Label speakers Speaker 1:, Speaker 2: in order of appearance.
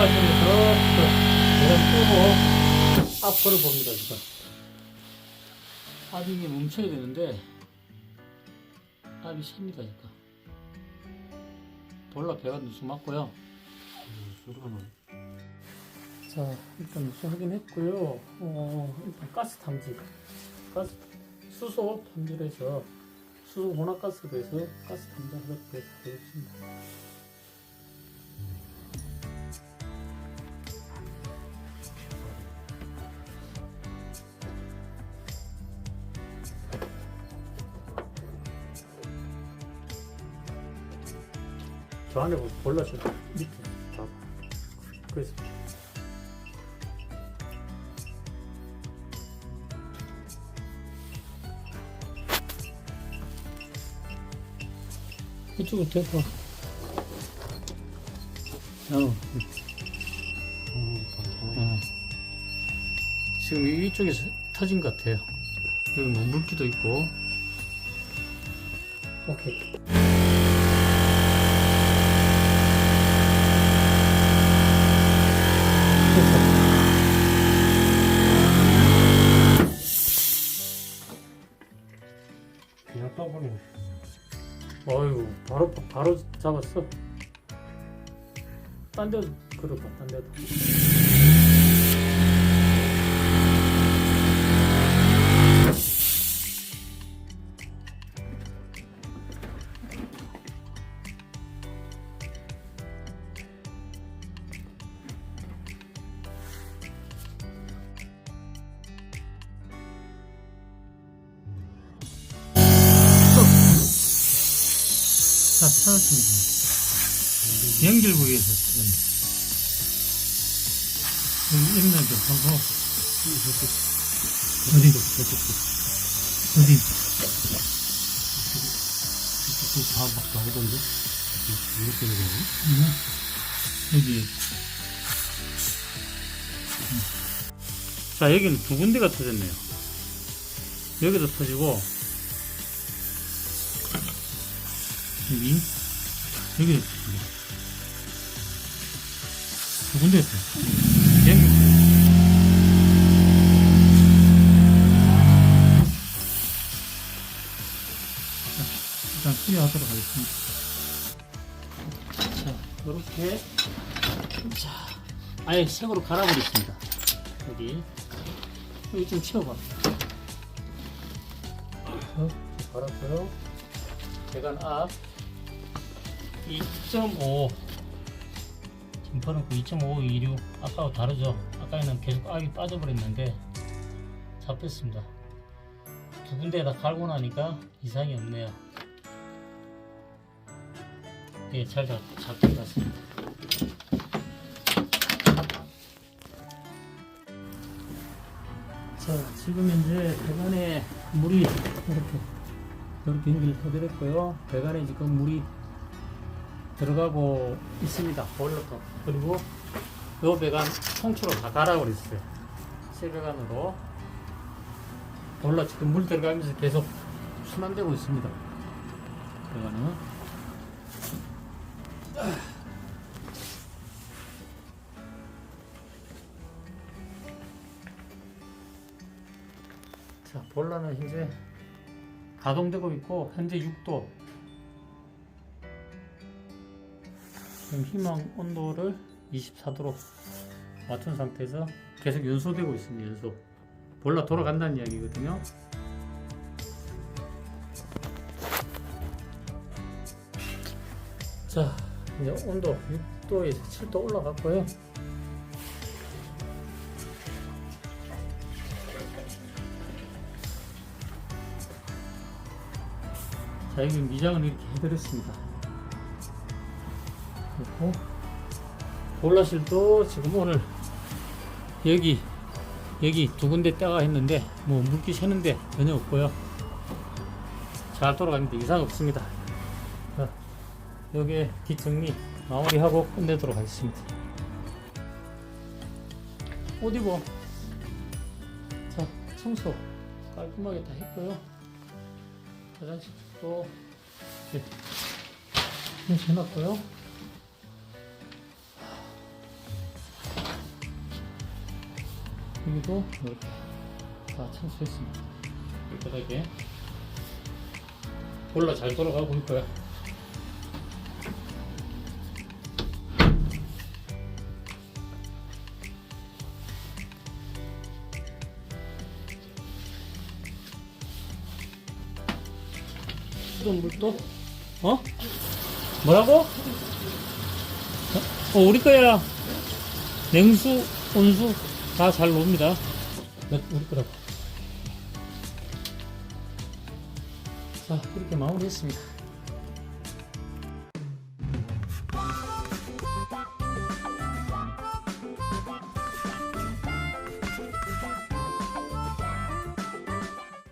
Speaker 1: 올라서면서 이런 끄고 앞으로 봅니다 지금. 압이 이게 멈춰야 되는데 압이 셉니다 지금 볼라 배가 누수 맞고요. 자 일단 누수 확인했고요. 어, 일단 가스 탐지. 가스 수소 탐지를 해서 수소 혼합 가스로 해서 가스 탐지하도록 해서 하겠습니다 저 안에 볼라시 밑에 자 그래서. 대봐 어,
Speaker 2: 어,
Speaker 1: 어. 지금 이쪽에서 터진 것 같아요. 여기 뭐 물기도 있고. 오케이 어이구 바로 바로 잡았어. 딴 데도 그럴까 딴 데도. 찾았습니다. 연결 부위에서 찾았네. 여기 액면도 하고 어디 어디
Speaker 2: 다막 나오던데? 이렇게 되는
Speaker 1: 음, 여기 음. 자 여기는 두 군데가 터졌네요 여기도 터지고 여기 군데가 터졌어 연결 자, 일단 수리하도록 하겠습니다 자, 이렇게 자, 아예 색으로 갈아버렸습니다. 여기 여기 좀 치워봐. 어, 갈았고요. 배관 앞 2.5 지금 버는 그2.526 아까와 다르죠? 아까에는 계속 악이 빠져버렸는데 잡혔습니다. 두 군데 다 갈고 나니까 이상이 없네요. 예, 잘 잡, 잡힌 것 같습니다. 자, 지금 현재 배관에 물이 이렇게, 이렇게 연기를 해드렸고요. 배관에 지금 물이 들어가고 있습니다. 보일러터. 그리고 요 배관 통째로 다 갈아버렸어요. 새 배관으로. 보일러 지금 물 들어가면서 계속 순환되고 있습니다. 배관은. 자, 볼라는 현재 가동되고 있고 현재 6도. 지금 희망 온도를 24도로 맞춘 상태에서 계속 연소되고 있습니다. 연소. 볼라 돌아간다는 이야기거든요. 자, 이제 온도 6도에서 7도 올라갔고요. 자, 여기 미장을 이렇게 해드렸습니다. 그리고 볼라실도 지금 오늘 여기 여기 두 군데 따가 했는데 뭐 물기 새는데 전혀 없고요. 잘 돌아갑니다. 이상 없습니다. 자, 여기 뒷정리 마무리하고 끝내도록 하겠습니다. 옷 입어. 자, 청소 깔끔하게 다 했고요. 화장실도 이렇게 해놨고요. 여기도 이렇게 다 청소했습니다. 깨끗하게 볼라 잘 돌아가고 있고요. 수돗 물도 어? 뭐라고? 어, 어, 우리 거야. 냉수, 온수 다 잘 놉니다. 몇- 우리 거라고. 자, 이렇게 마무리했습니다.